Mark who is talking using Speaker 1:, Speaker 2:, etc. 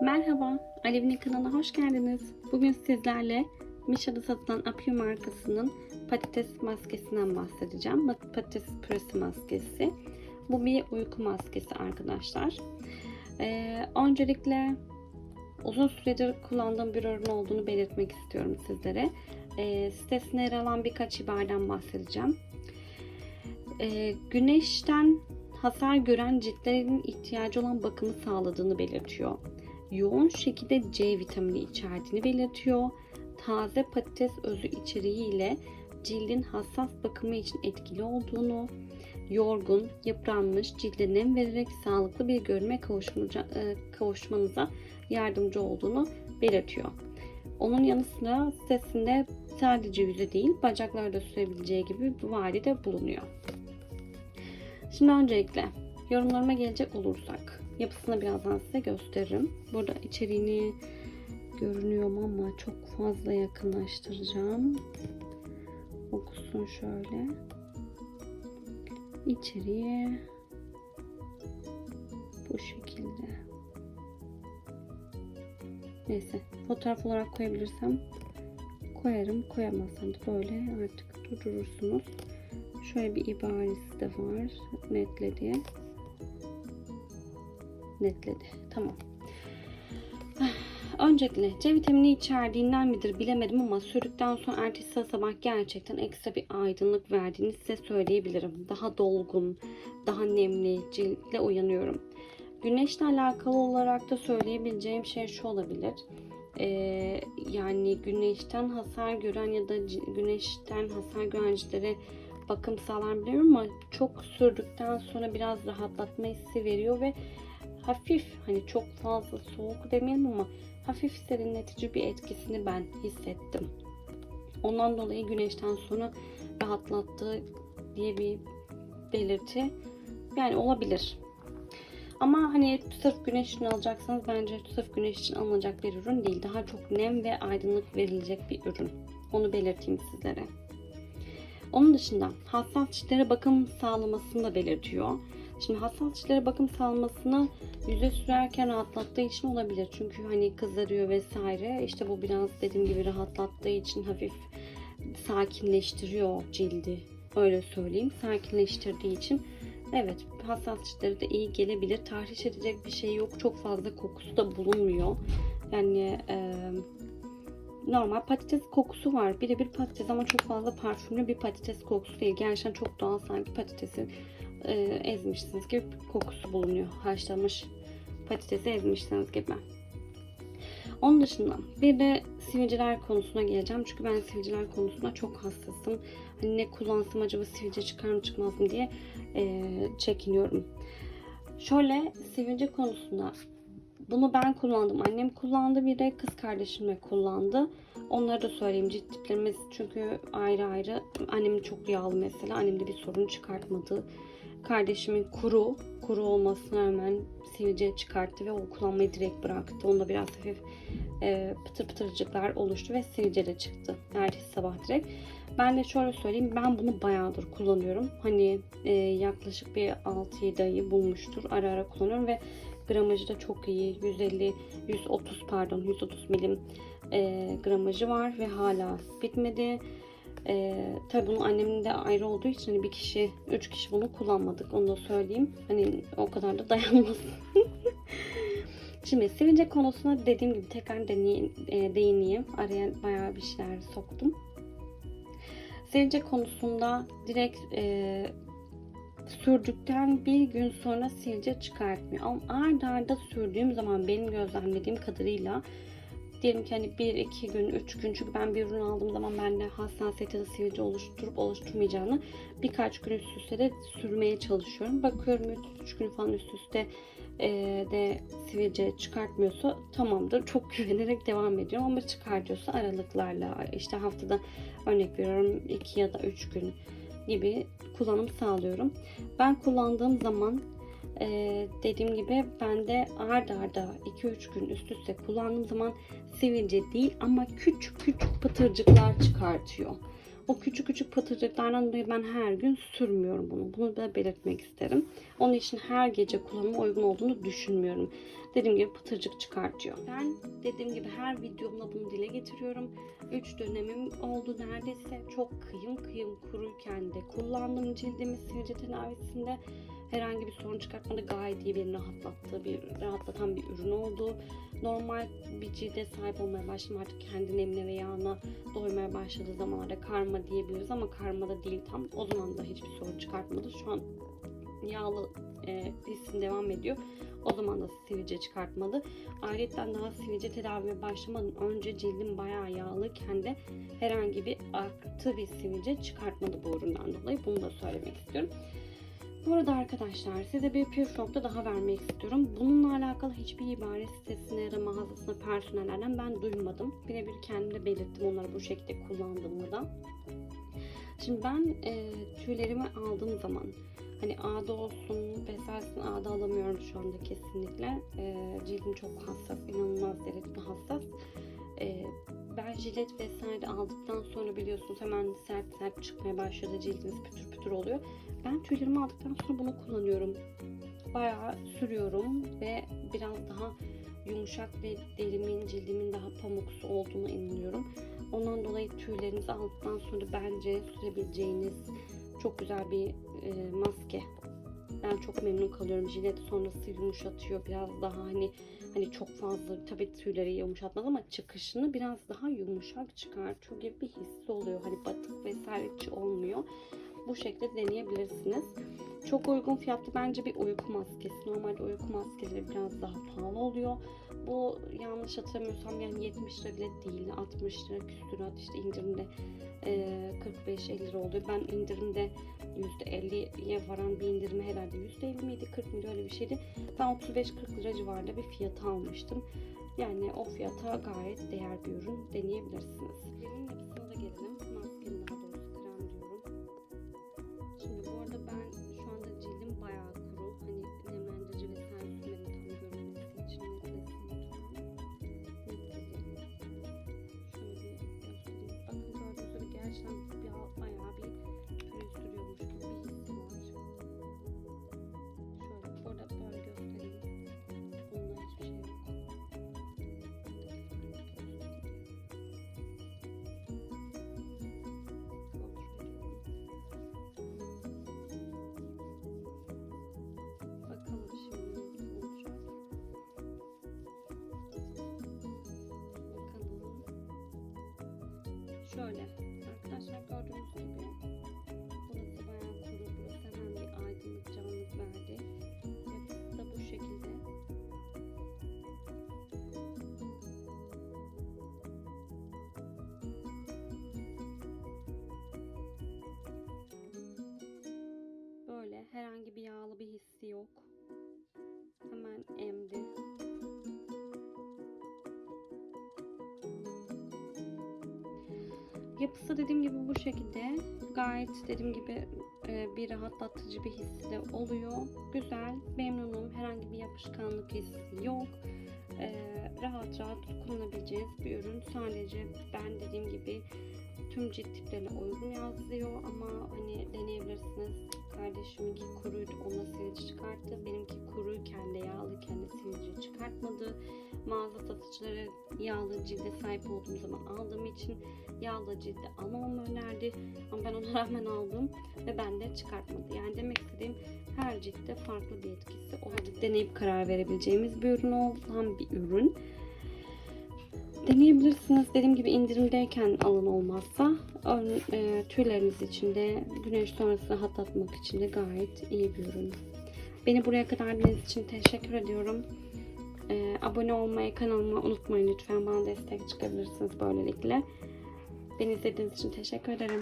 Speaker 1: Merhaba, Alev'in kanalına hoş geldiniz. Bugün sizlerle Misha'da satılan Apio markasının patates maskesinden bahsedeceğim. Patates püresi maskesi. Bu bir uyku maskesi arkadaşlar. Ee, öncelikle uzun süredir kullandığım bir ürün olduğunu belirtmek istiyorum sizlere. Ee, sitesinde yer alan birkaç ibareden bahsedeceğim. Ee, güneşten hasar gören ciltlerin ihtiyacı olan bakımı sağladığını belirtiyor yoğun şekilde C vitamini içerdiğini belirtiyor. Taze patates özü içeriğiyle cildin hassas bakımı için etkili olduğunu, yorgun, yıpranmış cilde nem vererek sağlıklı bir görünme kavuşmanıza yardımcı olduğunu belirtiyor. Onun yanı sıra sitesinde sadece yüzü değil bacakları da sürebileceği gibi bir vaadi de bulunuyor. Şimdi öncelikle yorumlarıma gelecek olursak Yapısını birazdan size gösteririm. Burada içeriğini görünüyor ama çok fazla yakınlaştıracağım. Okusun şöyle. İçeriği bu şekilde. Neyse fotoğraf olarak koyabilirsem koyarım. Koyamazsam da böyle artık durdurursunuz. Şöyle bir ibaresi de var. Netledi netledi. Tamam. Öncelikle C vitamini içerdiğinden midir bilemedim ama sürdükten sonra ertesi sabah gerçekten ekstra bir aydınlık verdiğini size söyleyebilirim. Daha dolgun, daha nemli ciltle uyanıyorum. Güneşle alakalı olarak da söyleyebileceğim şey şu olabilir. Ee, yani güneşten hasar gören ya da güneşten hasar gören ciltlere bakım sağlar ama çok sürdükten sonra biraz rahatlatma hissi veriyor ve hafif hani çok fazla soğuk demeyelim ama hafif serinletici bir etkisini ben hissettim. Ondan dolayı güneşten sonra rahatlattığı diye bir belirti yani olabilir. Ama hani sırf güneş için alacaksanız bence sırf güneş için alınacak bir ürün değil. Daha çok nem ve aydınlık verilecek bir ürün. Onu belirteyim sizlere. Onun dışında hassas ciltlere bakım sağlamasını da belirtiyor. Şimdi hassas ciltlere bakım sağlamasını yüze sürerken rahatlattığı için olabilir. Çünkü hani kızarıyor vesaire. İşte bu biraz dediğim gibi rahatlattığı için hafif sakinleştiriyor cildi. Öyle söyleyeyim. Sakinleştirdiği için evet hassas ciltlere de iyi gelebilir. Tahriş edecek bir şey yok. Çok fazla kokusu da bulunmuyor. Yani e, normal patates kokusu var. Birebir patates ama çok fazla parfümlü bir patates kokusu değil. Gerçekten çok doğal sanki patatesin e, ezmişsiniz gibi kokusu bulunuyor. Haşlanmış patatesi ezmişsiniz gibi. Onun dışında bir de sivilceler konusuna geleceğim. Çünkü ben sivilceler konusunda çok hassasım. Hani ne kullansam acaba sivilce çıkar mı çıkmaz mı diye e, çekiniyorum. Şöyle sivilce konusunda bunu ben kullandım. Annem kullandı. Bir de kız kardeşim de kullandı. Onları da söyleyeyim. Cilt tiplerimiz çünkü ayrı ayrı. Annem çok yağlı mesela. Annemde bir sorun çıkartmadı. Kardeşimin kuru, kuru olmasına rağmen sivilce çıkarttı ve o kullanmayı direkt bıraktı. Onda biraz hafif e, pıtır pıtırcıklar oluştu ve sivilce de çıktı. Ertesi sabah direkt. Ben de şöyle söyleyeyim. Ben bunu bayağıdır kullanıyorum. Hani e, yaklaşık bir 6-7 ayı bulmuştur. Ara ara kullanıyorum ve gramajı da çok iyi. 150, 130 pardon 130 milim e, gramajı var ve hala bitmedi. Ee, tabii bunun annemin de ayrı olduğu için hani bir kişi, üç kişi bunu kullanmadık. Onu da söyleyeyim. Hani o kadar da dayanmaz. Şimdi sivilce konusuna dediğim gibi tekrar deney, e, değineyim. Araya bayağı bir şeyler soktum. Sivilce konusunda direkt e, sürdükten bir gün sonra sivilce çıkartmıyor. Ama arda arda sürdüğüm zaman benim gözlemlediğim kadarıyla diyelim ki hani 1, 2 gün, 3 gün çünkü ben bir ürün aldığım zaman bende hassasiyet ya da sivilce oluşturup oluşturmayacağını birkaç gün üst üste de sürmeye çalışıyorum. Bakıyorum 3 gün falan üst üste e, de sivilce çıkartmıyorsa tamamdır. Çok güvenerek devam ediyorum ama çıkartıyorsa aralıklarla işte haftada örnek veriyorum 2 ya da 3 gün gibi kullanım sağlıyorum. Ben kullandığım zaman ee, dediğim gibi ben de arda arda 2-3 gün üst üste kullandığım zaman sivilce değil ama küçük küçük pıtırcıklar çıkartıyor. O küçük küçük pıtırcıklardan dolayı ben her gün sürmüyorum bunu. Bunu da belirtmek isterim. Onun için her gece kullanıma uygun olduğunu düşünmüyorum. Dediğim gibi pıtırcık çıkartıyor. Ben dediğim gibi her videomda bunu dile getiriyorum. 3 dönemim oldu neredeyse. Çok kıyım kıyım kururken de kullandım cildimi sivilce tedavisinde. Herhangi bir sorun çıkartmadı. Gayet iyi beni rahatlattığı bir, rahatlatan bir ürün oldu. Normal bir cilde sahip olmaya başladım artık kendi nemine ve yağına doymaya başladığı zamanlarda karma diyebiliriz ama karma da değil tam. O zaman da hiçbir sorun çıkartmadı. Şu an yağlı e, lisin devam ediyor. O zaman da sivilce çıkartmadı. Ayrıca daha sivilce tedavime başlamadan önce cildim bayağı yağlıken de herhangi bir artı bir sivilce çıkartmadı bu üründen dolayı. Bunu da söylemek istiyorum. Bu arada arkadaşlar size bir püf nokta daha vermek istiyorum. Bununla alakalı hiçbir ibare sitesine ya da mağazasına personellerden ben duymadım. Birebir kendim belirttim onları bu şekilde kullandığımı da. Şimdi ben e, tüylerimi aldığım zaman hani ağda olsun vesairesini ağda alamıyorum şu anda kesinlikle. E, cildim çok hassas, inanılmaz derecede hassas. E, ben jilet vesaire aldıktan sonra biliyorsunuz hemen sert sert çıkmaya başladı. Cildiniz pütür pütür oluyor. Ben tüylerimi aldıktan sonra bunu kullanıyorum. Bayağı sürüyorum ve biraz daha yumuşak ve derimin, cildimin daha pamuksu olduğunu inanıyorum. Ondan dolayı tüylerinizi aldıktan sonra bence sürebileceğiniz çok güzel bir e, maske. Ben çok memnun kalıyorum. Jilet sonrası yumuşatıyor. Biraz daha hani hani çok fazla tabii tüyleri yumuşatmaz ama çıkışını biraz daha yumuşak çıkartıyor gibi bir hissi oluyor. Hani batık vesaire hiç olmuyor. Bu şekilde deneyebilirsiniz. Çok uygun fiyatlı bence bir uyku maskesi. Normalde uyku maskeleri biraz daha pahalı oluyor. Bu yanlış hatırlamıyorsam yani 70 lira bile değil 60 lira küsur işte indirimde e, 45-50 lira oluyor. Ben indirimde %50'ye varan bir indirime herhalde %50 miydi 40 miydi öyle bir şeydi. Ben 35-40 lira civarında bir fiyata almıştım. Yani o fiyata gayet değer bir ürün deneyebilirsiniz. Benim yapısına da gelelim. Maskenin daha Gördüğünüz Yapısı dediğim gibi bu şekilde. Gayet dediğim gibi e, bir rahatlatıcı bir hissi de oluyor. Güzel, memnunum. Herhangi bir yapışkanlık hissi yok. Rahat rahat kullanabileceğiniz bir ürün. Sadece ben dediğim gibi tüm cilt tiplerine uygun yazıyor ama hani deneyebilirsiniz. Kardeşiminki kuruydu, ona sivilce çıkarttı. Benimki kuruyken de yağlıyken de sivilce çıkartmadı. Mağaza satıcıları yağlı cilde sahip olduğum zaman aldığım için yağlı cilde almamamı önerdi. Ama ben ona rağmen aldım ve bende çıkartmadı. Yani demek istediğim her ciltte farklı bir etkisi olabilir. Deneyip karar verebileceğimiz bir ürün olan bir ürün. Deneyebilirsiniz. Dediğim gibi indirimdeyken alın olmazsa ön, e, tüyleriniz için de güneş sonrasını rahatlatmak için de gayet iyi bir ürün. Beni buraya kadar dinlediğiniz için teşekkür ediyorum. E, abone olmayı kanalıma unutmayın lütfen. Bana destek çıkabilirsiniz böylelikle. Beni izlediğiniz için teşekkür ederim.